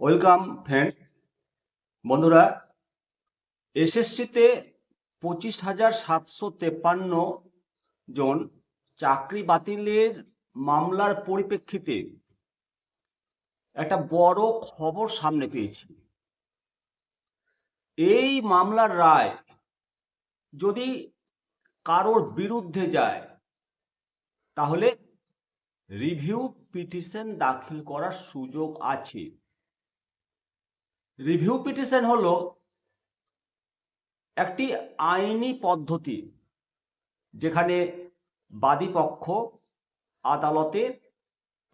Welcome friends. বন্ধুরা, এসএসসিতে পঁচিশ হাজার সাতশো তেপান্ন জন চাকরি বাতিলের মামলার পরিপ্রেক্ষিতে একটা বড় খবর সামনে পেয়েছি। এই মামলার রায় যদি কারোর বিরুদ্ধে যায়, তাহলে রিভিউ পিটিশন দাখিল করার সুযোগ আছে। রিভিউ পিটিশন হলো একটি আইনি পদ্ধতি যেখানে বাদীপক্ষ আদালতের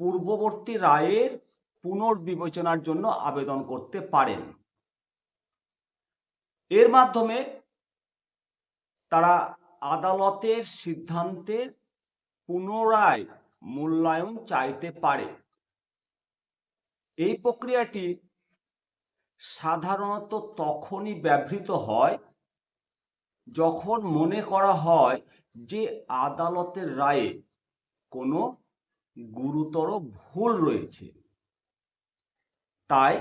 পূর্ববর্তী রায়ের পুনর্বিবেচনার জন্য আবেদন করতে পারেন। এর মাধ্যমে তারা আদালতের সিদ্ধান্তের পুনরায় মূল্যায়ন চাইতে পারে। এই প্রক্রিয়াটি সাধারণত তখনই ব্যবহৃত হয় যখন মনে করা হয় যে আদালতের রায়ে কোনো গুরুতর ভুল রয়েছে। তাই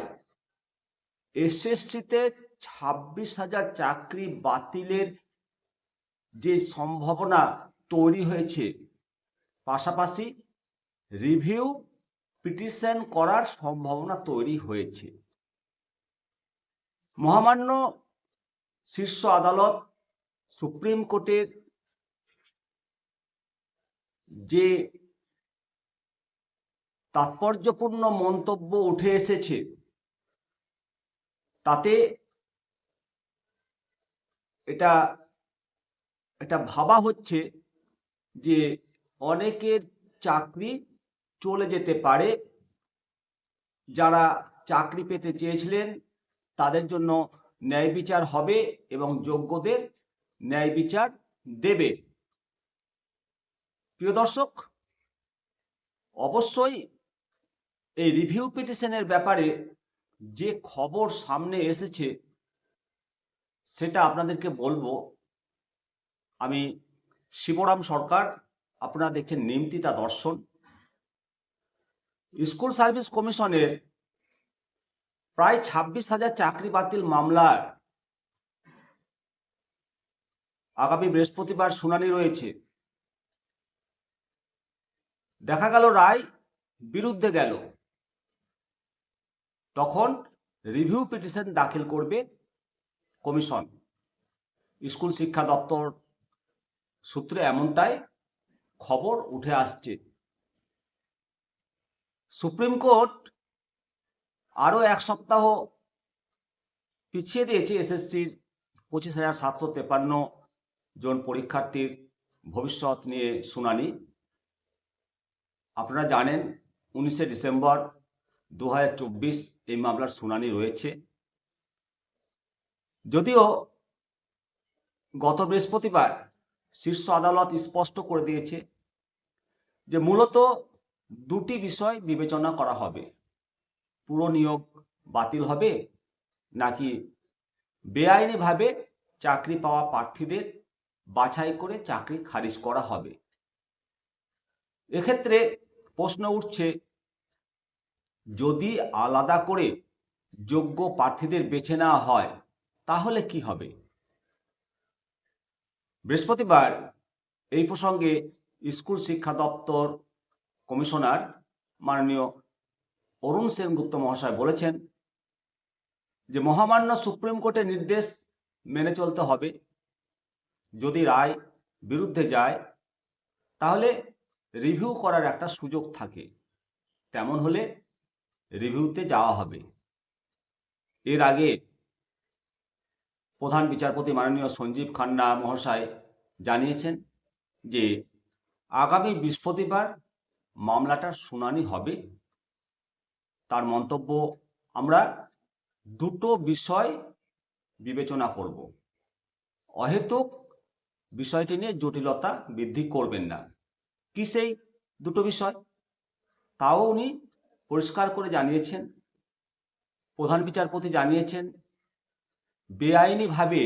এসএসসিতে ছাব্বিশ হাজার চাকরি বাতিলের যে সম্ভাবনা তৈরি হয়েছে, পাশাপাশি রিভিউ পিটিশন করার সম্ভাবনা তৈরি হয়েছে। মহামান্য শীর্ষ আদালত সুপ্রিম কোর্টের যে তাৎপর্যপূর্ণ মন্তব্য উঠে এসেছে, তাতে এটা এটা ভাবা হচ্ছে যে অনেকের চাকরি চলে যেতে পারে, যারা চাকরি পেতে চেয়েছিলেন তাদের জন্য ন্যায় বিচার হবে এবং যোগ্যদের ন্যায় বিচার দেবে। প্রিয় দর্শক, অবশ্যই এই রিভিউ পিটিশনের ব্যাপারে যে খবর সামনে এসেছে, সেটা আপনাদেরকে বলব। আমি শিবরাম সরকার, আপনারা দেখছেন নিমতিতা দর্শন। স্কুল সার্ভিস কমিশনের প্রায় ছাব্বিশ হাজার চাকরি বাতিল মামলার আগামী বৃহস্পতিবার শুনানি রয়েছে। দেখা গেল, রায় বিরুদ্ধে গেল। তখন রিভিউ পিটিশন দাখিল করবে কমিশন। স্কুল শিক্ষা দপ্তর সূত্রে এমনটাই খবর উঠে আসছে। সুপ্রিম কোর্ট আরও এক সপ্তাহ পিছিয়ে দিয়েছে এসএসসির পঁচিশ হাজার সাতশো তেপান্ন জন পরীক্ষার্থীর ভবিষ্যৎ নিয়ে শুনানি। আপনারা জানেন, উনিশে ডিসেম্বর দু হাজার চব্বিশ এই মামলার শুনানি রয়েছে। যদিও গত বৃহস্পতিবার শীর্ষ আদালত স্পষ্ট করে দিয়েছে যে মূলত দুটি বিষয় বিবেচনা করা হবে। পুরো নিয়োগ বাতিল হবে? নাকি বেআইনিভাবে চাকরি পাওয়া প্রার্থীদের বাছাই করে চাকরি খারিজ করা হবে? এক্ষেত্রে প্রশ্ন উঠছে, যদি আলাদা করে যোগ্য প্রার্থীদের বেছে নেওয়া হয়, তাহলে কি হবে? বৃহস্পতিবার এই প্রসঙ্গে স্কুল শিক্ষা দপ্তর কমিশনার মাননীয় অরুণ সেনগুপ্ত মহাশয় বলেছেন যে মহামান্য সুপ্রিম কোর্টের নির্দেশ মেনে চলতে হবে। যদি রায় বিরুদ্ধে যায়, তাহলে রিভিউ করার একটা সুযোগ থাকে। তেমন হলে রিভিউতে যাওয়া হবে। এর আগে প্রধান বিচারপতি মাননীয় সঞ্জীব খান্না মহাশয় জানিয়েছেন যে, আগামী বৃহস্পতিবার মামলাটার শুনানি হবে। তার মন্তব্য আমরা দুটো বিষয় বিবেচনা করব। অহেতুক বিষয়টি নিয়ে জটিলতা বৃদ্ধি করবেন না। কি সেই দুটো বিষয়? তাও উনি পরিষ্কার করে জানিয়েছেন, প্রধান বিচারপতি জানিয়েছেন, বেআইনিভাবে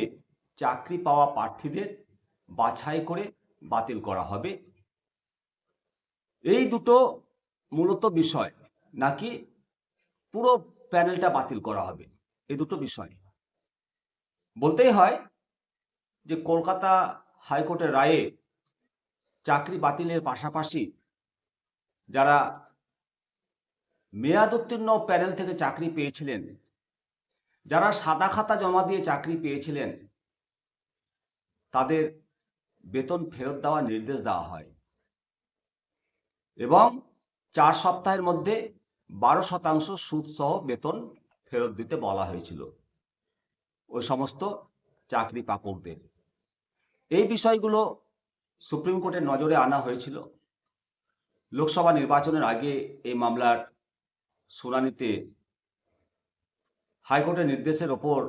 চাকরি পাওয়া প্রার্থীদের বাছাই করে বাতিল করা হবে। এই দুটো মূলত বিষয়, নাকি পুরো প্যানেলটা বাতিল করা হবে। এই দুটো বিষয়। বলতেই হয় যে কলকাতা হাইকোর্টের রায়ে চাকরি বাতিলের পাশাপাশি যারা মেয়াদ উত্তীর্ণ প্যানেল থেকে চাকরি পেয়েছিলেন, যারা সাদা খাতা জমা দিয়ে চাকরি পেয়েছিলেন, তাদের বেতন ফেরত দেওয়ার নির্দেশ দেওয়া হয়। এবং চার সপ্তাহের মধ্যে বারো শতাংশ সুদ সহ বেতন ফেরত দিতে বলা হয়েছিল। ওই সমস্ত চাকরি পাপকদের এই বিষয়গুলো সুপ্রিম কোর্টের নজরে আনা হয়েছিল। লোকসভা নির্বাচনের আগে এই মামলার শুনানিতে হাইকোর্টের নির্দেশের ওপর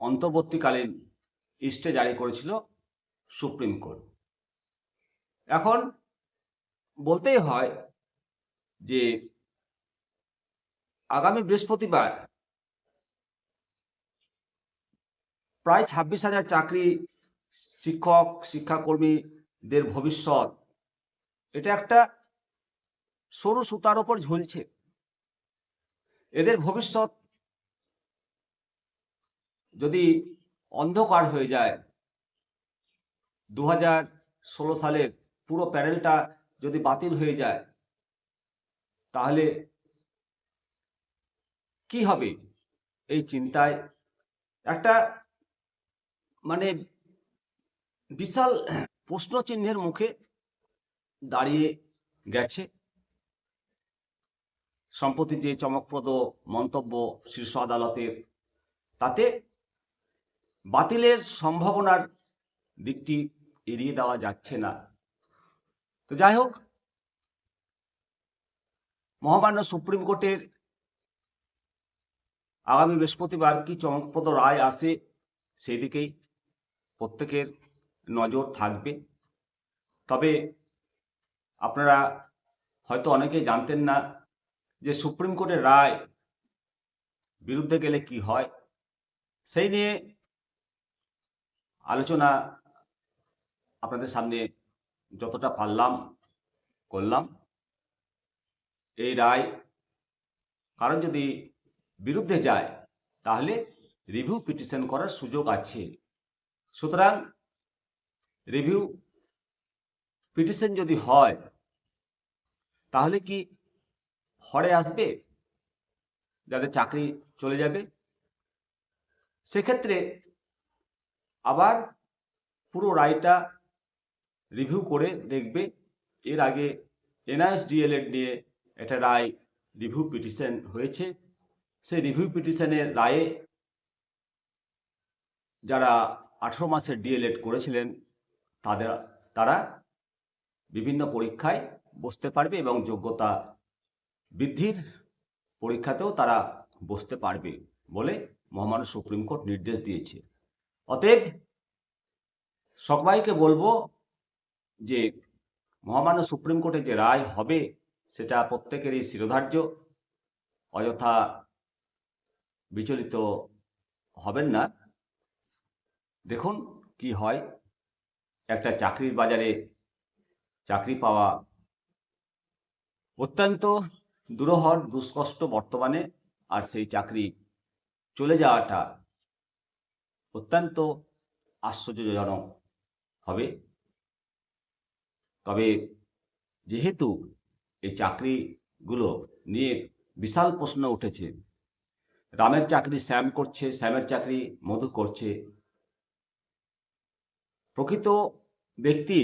অন্তর্বর্তীকালীন স্টে জারি করেছিল সুপ্রিম কোর্ট। এখন বলতেই হয় যে আগামী বৃহস্পতিবার প্রায় ছাব্বিশ হাজার চাকরি শিক্ষক, শিক্ষাকর্মীদের ভবিষ্যৎ। এটা একটা সরু সুতার ওপর ঝুলছে। এদের ভবিষ্যৎ যদি অন্ধকার হয়ে যায় দু হাজার ষোলো সালের পুরো প্যানেলটা যদি বাতিল হয়ে যায়, তাহলে কি হবে? এই চিন্তায় একটা মানে বিশাল প্রশ্নচিহ্নের মুখে দাঁড়িয়ে গেছে। সম্প্রতি যে চমকপ্রদ মন্তব্য শীর্ষ আদালতের, তাতে বাতিলের সম্ভাবনার দিকটি এড়িয়ে দেওয়া যাচ্ছে না। তো যাই হোক, মহামান্য সুপ্রিম কোর্টের আগামী বৃহস্পতিবার কি চমকপ্রদ রায় আসে সেই দিকেই প্রত্যেকের নজর থাকবে। তবে আপনারা হয়তো অনেকেই জানতেন না যে সুপ্রিম কোর্টের রায় বিরুদ্ধে গেলে কি হয়, সেই নিয়ে আলোচনা আপনাদের সামনে যতটা পারলাম করলাম। এই রায় কারণ যদি বিরুদ্ধে যায়, তাহলে রিভিউ পিটিশন করার সুযোগ আছে। সুতরাং রিভিউ পিটিশন যদি হয়, তাহলে কি হরে আসবে? যাদের চাকরি চলে যাবে? সেক্ষেত্রে আবার পুরো রায়টা রিভিউ করে দেখবে, এর আগে এনআইএস ডিএলএড নিয়ে একটা রায় রিভিউ পিটিশন হয়েছে। সেই রিভিউ পিটিশনের রায়ে যারা আঠেরো মাসের ডিএলএড করেছিলেন, তাদের, তারা বিভিন্ন পরীক্ষায় বসতে পারবে এবং যোগ্যতা বৃদ্ধির পরীক্ষাতেও তারা বসতে পারবে বলে মহামান্য সুপ্রিম কোর্ট নির্দেশ দিয়েছে। অতএব সবাইকে বলব যে মহামান্য সুপ্রিম কোর্টের যে রায় হবে, সেটা প্রত্যেকেরই শিরোধার্য। অযথা বিচলিত হবেন না। দেখুন কি হয়। একটা চাকরির বাজারে চাকরি পাওয়া অত্যন্ত দুরহর, দুষ্কষ্ট বর্তমানে, আর সেই চাকরি চলে যাওয়াটা অত্যন্ত আশ্চর্যজনক হবে। তবে যেহেতু এই চাকরিগুলো নিয়ে বিশাল প্রশ্ন উঠেছে রামের চাকরি শ্যাম করছে শ্যামের চাকরি মধু করছে। প্রকৃত ব্যক্তি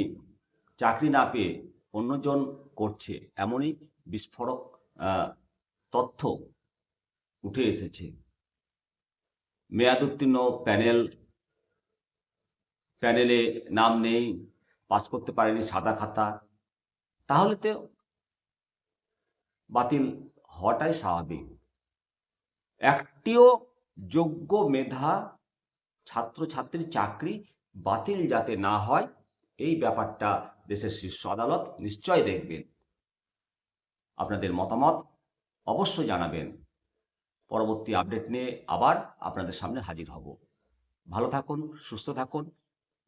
চাকরি না পেয়ে অন্যজন করছে, এমনই বিস্ফোরক তথ্য উঠে এসেছে। মেয়াদ উত্তীর্ণ প্যানেল, প্যানেলে নাম নেই, পাস করতে পারেনি সাদা খাতা। তাহলে তো বাতিল হওয়াটাই স্বাভাবিক। একটিও যোগ্য মেধা, ছাত্রছাত্রীর চাকরি বাতিল যাতে না হয়, এই ব্যাপারটা দেশের শীর্ষ আদালত নিশ্চয় দেখবেন। আপনাদের মতামত অবশ্যই জানাবেন। পরবর্তী আপডেট নিয়ে আবার আপনাদের সামনে হাজির হব। ভালো থাকুন, সুস্থ থাকুন,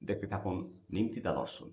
দেখতে থাকুন নিমতিতা দর্শন।